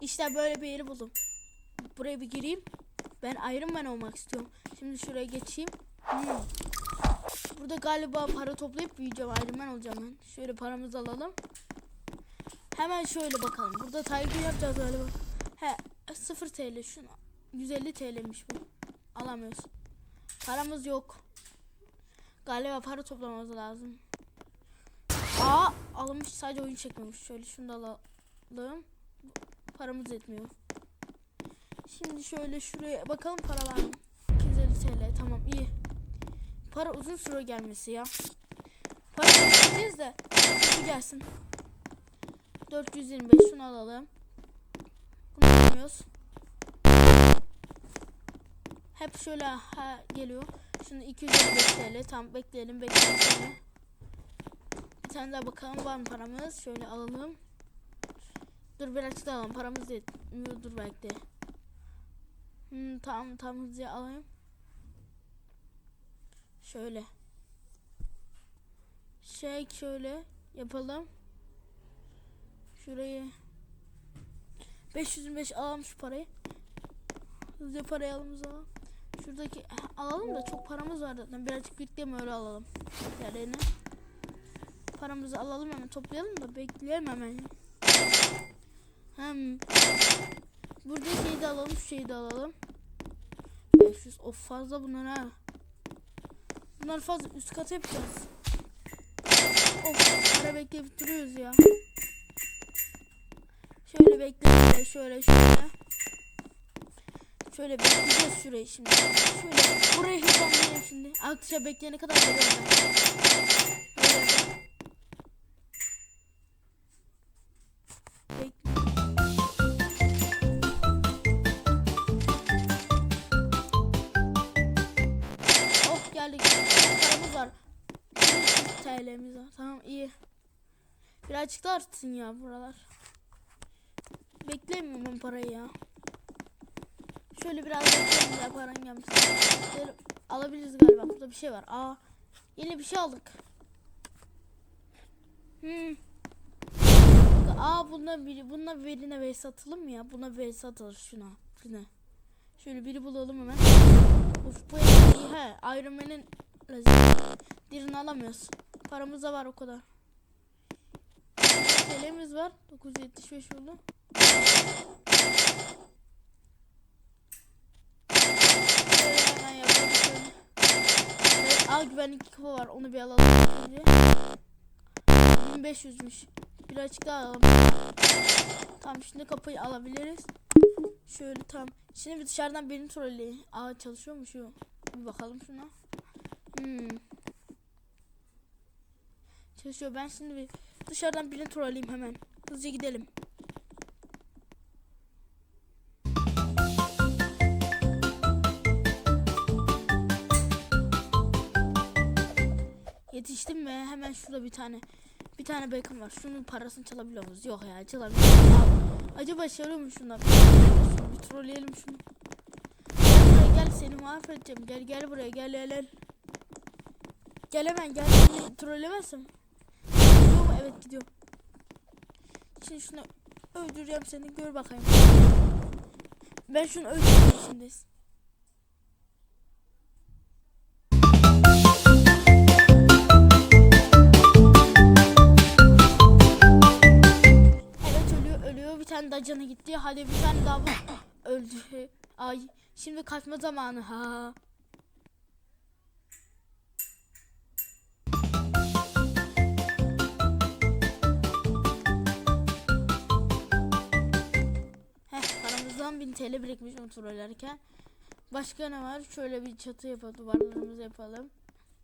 İşte böyle bir yeri buldum. Buraya bir gireyim. Ben Iron Man olmak istiyorum. Şimdi şuraya geçeyim. Hmm. Burada galiba para toplayıp büyüyeceğim. Iron Man olacağım ben. Şöyle paramızı alalım. Hemen şöyle bakalım. Burada Tiger yapacağız galiba. He 0 TL şunu. 150 TL'miş bu. Alamıyoruz. Paramız yok. Galiba para toplamamız lazım. Aa alınmış sadece oyun çekmemiş. Şöyle şunu da alalım. Paramız yetmiyor. Şimdi şöyle şuraya bakalım para var mı? 250 TL tamam iyi. Para uzun süre gelmesi ya. Para bekleyeceğiz de hızlı gelsin. 425 şunu alalım. Bunu almıyoruz. Hep şöyle ha, geliyor. Şimdi 255 TL. Tamam bekleyelim bekleyelim. Bir tane daha bakalım var mı paramız? Şöyle alalım. Dur birazcık daha alalım. Paramız yetmiyordur belki de. Hmm, tamam tamam hızlıca alayım. Şöyle. Şey şöyle yapalım. Şurayı 525 alalım şu parayı. Hızlıca parayı alalım alalım. Şuradaki alalım da çok paramız var zaten. Birazcık biriktirelim öyle alalım. Diğerlerini. Paramızı alalım hemen toplayalım da bekleyelim hemen. Hem burada şeyi de alalım, şeyi de alalım. 500 of fazla bunlar ha. Bunlar fazla üst kat yapacağız. Of para bekleyip duruyoruz ya. Şöyle bekle şöyle şöyle. Şöyle bekleyeceğiz şurayı şimdi. Şöyle burayı hızlandırayım şimdi. Arkadaşlar bekleyene kadar geliyorum. Da artsın ya buralar. Beklemiyorum ben parayı ya. Şöyle biraz bekleyelim ya gelmiş. Alabiliriz galiba. Burada bir şey var. Aa yeni bir şey aldık. Hmm. Aa buna biri buna birine ve satalım ya. Buna ve satılır şuna. Şuna. Şöyle biri bulalım hemen. Of bu iyi he. Iron Man'in dirini alamıyoruz. Paramız da var o kadar. TL'miz var. 975 oldu. Evet, al güvenlik kafa var. Onu bir alalım önce. 1500'müş. Birazcık daha alalım. Tamam şimdi kapıyı alabiliriz. Şöyle tam. Şimdi bir dışarıdan birini trolleyin. Aa çalışıyor mu şu? Bir bakalım şuna. Hmm. Çalışıyor. Ben şimdi bir dışarıdan birini trolleyeyim hemen. Hızlıca gidelim. Yetiştim ve hemen şurada bir tane bir tane bacon var. Şunun parasını çalabiliyor muyuz? Yok ya. Aa, Acaba çalıyor mu şundan? Bir trolleyelim şunu. Gel gel seni mahvedeceğim. Gel gel buraya gel gel gel. Hemen gel. Mu? Evet gidiyor. Şimdi şunu öldüreceğim seni. Gör bakayım. Ben şunu öldüreceğim şimdi. Evet ölüyor ölüyor bir tane daha canı gitti hadi bir tane daha öldü ay şimdi kaçma zamanı ha TL birikmiş onu oynarken Başka ne var? Şöyle bir çatı yapalım, duvarlarımızı yapalım.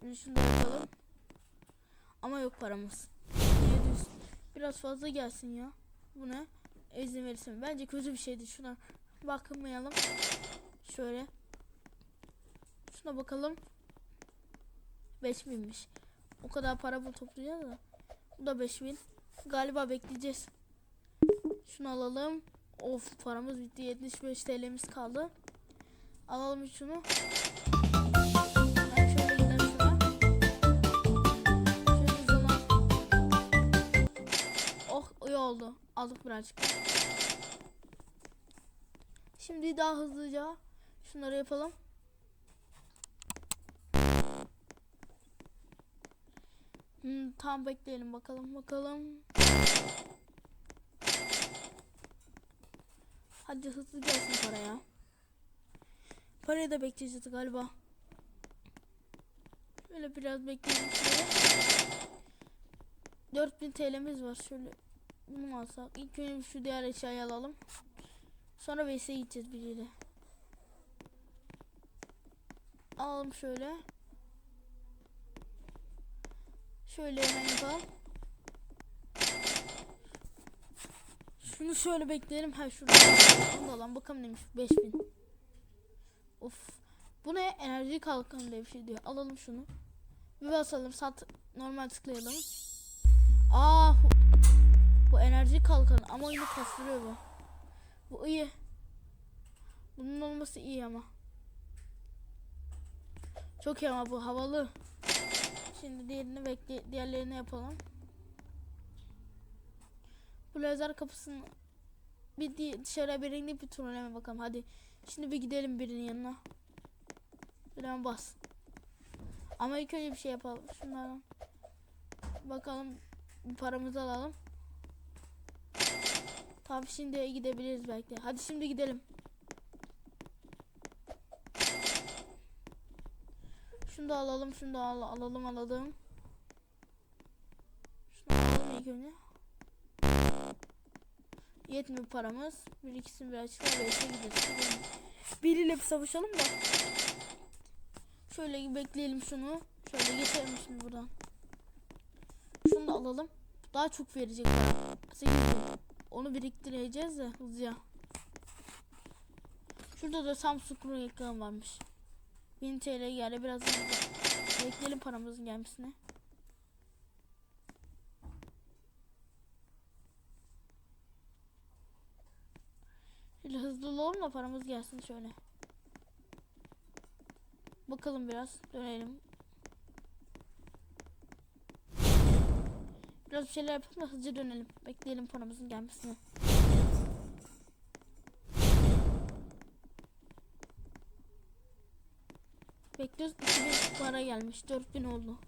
Şunu da yapalım. Ama yok paramız. 700. Biraz fazla gelsin ya. Bu ne? İzin verirsin. Bence kötü bir şeydi. Şuna bakmayalım. Şöyle. Şuna bakalım. 5000'miş. O kadar para bu toplayacağız da. Bu da 5000. Galiba bekleyeceğiz. Şunu alalım. Of paramız bitti. 75 TL'miz kaldı. Alalım şunu. Ben şöyle gidelim şuna. Hızlanalım. Oh iyi oldu. Aldık birazcık. Şimdi daha hızlıca şunları yapalım. Hmm, tam bekleyelim bakalım bakalım. Hadi hızlı gelsin paraya. Parayı da bekleyeceğiz galiba. Şöyle biraz bekleyelim şöyle. 4000 TL'miz var. Şöyle bunu alsak? İlk önce şu diğer eşyayı alalım. Sonra VS'ye gideceğiz biriyle. Alalım şöyle. Şöyle hemen yapalım. Şunu şöyle bekleyelim. Ha şurada. Onu da alalım. Bakalım neymiş. 5000. Of. Bu ne? Enerji kalkanı diye bir şey diyor. Alalım şunu. Bir basalım. Sat. Normal tıklayalım. Aa. Bu, bu enerji kalkanı. Ama yine kastırıyor bu. Bu iyi. Bunun olması iyi ama. Çok iyi ama bu havalı. Şimdi diğerini bekle diğerlerini yapalım. Bu lazer kapısını bir di- dışarıya bir turleme bakalım hadi. Şimdi bir gidelim birinin yanına. Hemen bas. Ama ilk önce bir şey yapalım. Şunlardan. Bakalım bir paramızı alalım. Tamam şimdi gidebiliriz belki. Hadi şimdi gidelim. Şunu da alalım, şunu da al alalım, alalım. Şunu alalım ilk önce. Yetmiyor paramız. Bir ikisini bir açıklar ve işe gideriz. Biriyle bir savaşalım da. Şöyle bekleyelim şunu. Şöyle geçelim şimdi buradan. Şunu da alalım. Daha çok verecek bana. 8 bin. Onu biriktireceğiz de hızlıca. Şurada da Samsung ekran varmış. 1000 TL geldi biraz. Bekleyelim paramızın gelmesine. Şöyle hızlı olalım da paramız gelsin şöyle. Bakalım biraz dönelim. Biraz bir şeyler yapalım da hızlıca dönelim. Bekleyelim paramızın gelmesini. Bekliyoruz 2000 para gelmiş 4000 oldu.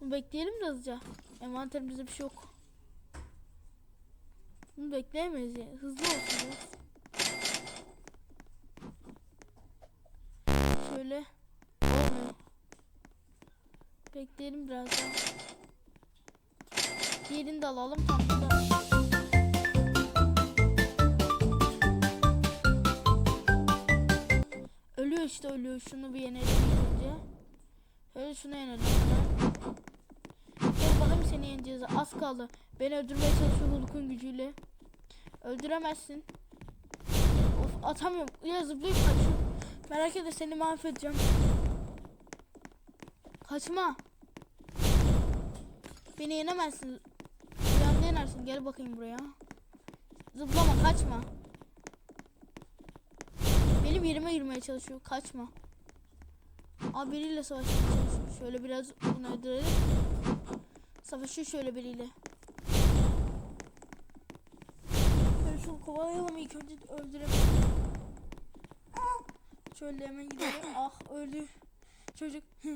Bunu bekleyelim de hızlıca. Envanterimizde bir şey yok. Bunu bekleyemeyiz ya. Hızlı olsun biraz. Şöyle. Olmuyor. Bekleyelim biraz. Diğerini de alalım. Tam burada. Ölüyor işte ölüyor. Şunu bir yenelim önce. Şöyle şunu yenelim. Gel bakalım seni yeneceğiz. Az kaldı. Beni öldürmeye çalışıyor Hulk'un gücüyle. Öldüremezsin. Of atamıyorum. Ya zıplayıp kaçıyorum. Merak etme seni mahvedeceğim. Kaçma. Beni yenemezsin. Rüyamda yenersin. Gel bakayım buraya. Zıplama kaçma. Benim yerime girmeye çalışıyor. Kaçma. Abi biriyle savaşmaya çalışıyor. Şöyle biraz bunu öldürelim. Savaşıyor şöyle biriyle. Şöyle şunu kovalayalım ilk önce öldürelim. Şöyle hemen gidelim. Ah öldü. Çocuk.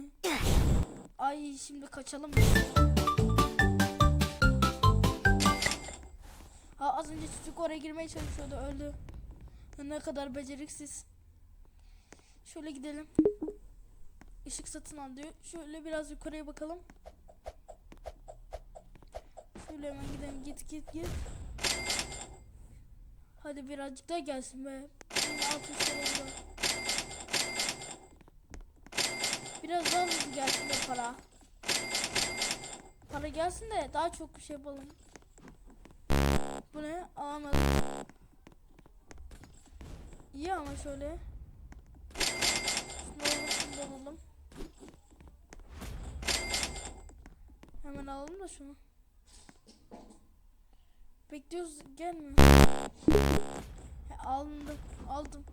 Ay şimdi kaçalım. Ha az önce çocuk oraya girmeye çalışıyordu öldü. Ne kadar beceriksiz. Şöyle gidelim. Işık satın al diyor. Şöyle biraz yukarıya bakalım. Şöyle hemen gidelim. Git git git. Hadi birazcık daha gelsin be. Şimdi altı üstü oldu. Biraz daha hızlı gelsin de para. Para gelsin de daha çok bir şey yapalım. Bu ne? Alamadım. İyi ama şöyle. Şunu alalım. Hemen alalım da şunu. Bekliyoruz gelmiyor. He, alındı. Aldım.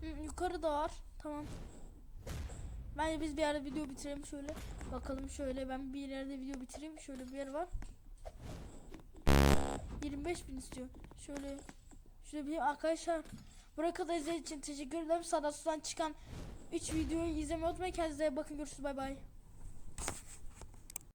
Hı, yukarı da var. Tamam. Bence biz bir yerde video bitirelim şöyle. Bakalım şöyle ben bir yerde video bitireyim. Şöyle bir yer var. 25 bin istiyor. Şöyle şöyle bir arkadaşlar Buraya kadar izlediğiniz için teşekkür ederim. Soldan çıkan 3 videoyu izlemeyi unutmayın. Kendinize bakın. Görüşürüz. Bay bay.